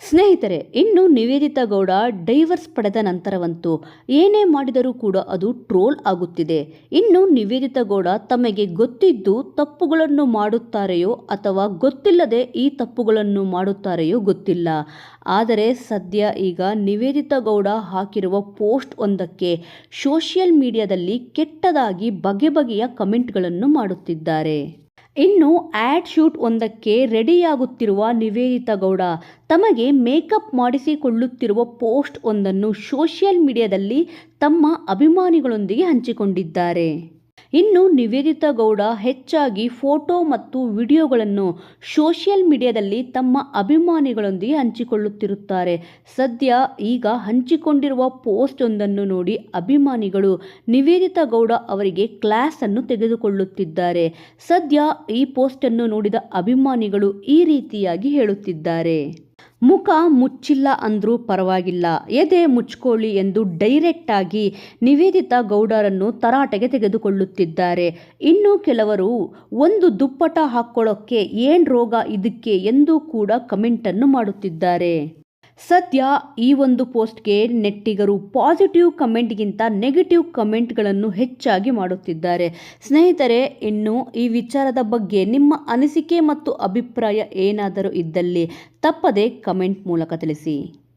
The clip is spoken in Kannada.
ಸ್ನೇಹಿತರೆ, ಇನ್ನು ನಿವೇದಿತಾ ಗೌಡ ಡೈವರ್ಸ್ ಪಡೆದ ನಂತರವಂತೂ ಏನೇ ಮಾಡಿದರೂ ಕೂಡ ಅದು ಟ್ರೋಲ್ ಆಗುತ್ತಿದೆ. ಇನ್ನು ನಿವೇದಿತಾ ಗೌಡ ತಮಗೆ ಗೊತ್ತಿದ್ದು ತಪ್ಪುಗಳನ್ನು ಮಾಡುತ್ತಾರೆಯೋ ಅಥವಾ ಗೊತ್ತಿಲ್ಲದೆ ಈ ತಪ್ಪುಗಳನ್ನು ಮಾಡುತ್ತಾರೆಯೋ ಗೊತ್ತಿಲ್ಲ. ಆದರೆ ಸದ್ಯ ಈಗ ನಿವೇದಿತಾ ಗೌಡ ಹಾಕಿರುವ ಪೋಸ್ಟ್ ಒಂದಕ್ಕೆ ಸೋಷಿಯಲ್ ಮೀಡಿಯಾದಲ್ಲಿ ಕೆಟ್ಟದಾಗಿ ಬಗೆ ಬಗೆಯ ಕಮೆಂಟ್ಗಳನ್ನು ಮಾಡುತ್ತಿದ್ದಾರೆ. ಇನ್ನು ಆ್ಯಡ್ ಶೂಟ್ ಒಂದಕ್ಕೆ ರೆಡಿಯಾಗುತ್ತಿರುವ ನಿವೇದಿತಾ ಗೌಡ, ತಮಗೆ ಮೇಕಪ್ ಮಾಡಿಸಿಕೊಳ್ಳುತ್ತಿರುವ ಪೋಸ್ಟ್ ಒಂದನ್ನು ಸೋಷಿಯಲ್ ಮೀಡಿಯಾದಲ್ಲಿ ತಮ್ಮ ಅಭಿಮಾನಿಗಳೊಂದಿಗೆ ಹಂಚಿಕೊಂಡಿದ್ದಾರೆ. ಇನ್ನು ನಿವೇದಿತಾ ಗೌಡ ಹೆಚ್ಚಾಗಿ ಫೋಟೋ ಮತ್ತು ವಿಡಿಯೋಗಳನ್ನು ಸೋಷಿಯಲ್ ಮೀಡಿಯಾದಲ್ಲಿ ತಮ್ಮ ಅಭಿಮಾನಿಗಳೊಂದಿಗೆ ಹಂಚಿಕೊಳ್ಳುತ್ತಿರುತ್ತಾರೆ. ಸದ್ಯ ಈಗ ಹಂಚಿಕೊಂಡಿರುವ ಪೋಸ್ಟ್ ಒಂದನ್ನು ನೋಡಿ ಅಭಿಮಾನಿಗಳು ನಿವೇದಿತಾ ಗೌಡ ಅವರಿಗೆ ಕ್ಲಾಸ್ ಅನ್ನು ತೆಗೆದುಕೊಳ್ಳುತ್ತಿದ್ದಾರೆ. ಸದ್ಯ ಈ ಪೋಸ್ಟನ್ನು ನೋಡಿದ ಅಭಿಮಾನಿಗಳು ಈ ರೀತಿಯಾಗಿ ಹೇಳುತ್ತಿದ್ದಾರೆ. ಮುಖ ಮುಚ್ಚಿಲ್ಲ ಅಂದರೂ ಪರವಾಗಿಲ್ಲ. ಎದೆ ಮುಚ್ಕೊಳ್ಳಿ ಎಂದು ಡೈರೆಕ್ಟ್ ಆಗಿ ನಿವೇದಿತಾ ಗೌಡರನ್ನು ತರಾಟೆಗೆ ತೆಗೆದುಕೊಳ್ಳುತ್ತಿದ್ದಾರೆ. ಇನ್ನು ಕೆಲವರು, ಒಂದು ದುಪ್ಪಟ ಹಾಕ್ಕೊಳ್ಳೋಕ್ಕೆ ಏನು ರೋಗ ಇದಕ್ಕೆ? ಎಂದು ಕೂಡ ಕಮೆಂಟನ್ನು ಮಾಡುತ್ತಿದ್ದಾರೆ. ಸದ್ಯ ಈ ಒಂದು ಪೋಸ್ಟ್ಗೆ ನೆಟ್ಟಿಗರು ಪಾಸಿಟಿವ್ ಕಮೆಂಟ್ಗಿಂತ ನೆಗೆಟಿವ್ ಕಮೆಂಟ್ಗಳನ್ನು ಹೆಚ್ಚಾಗಿ ಮಾಡುತ್ತಿದ್ದಾರೆ. ಸ್ನೇಹಿತರೆ, ಇನ್ನು ಈ ವಿಚಾರದ ಬಗ್ಗೆ ನಿಮ್ಮ ಅನಿಸಿಕೆ ಮತ್ತು ಅಭಿಪ್ರಾಯ ಏನಾದರೂ ಇದ್ದಲ್ಲಿ ತಪ್ಪದೆ ಕಮೆಂಟ್ ಮೂಲಕ ತಿಳಿಸಿ.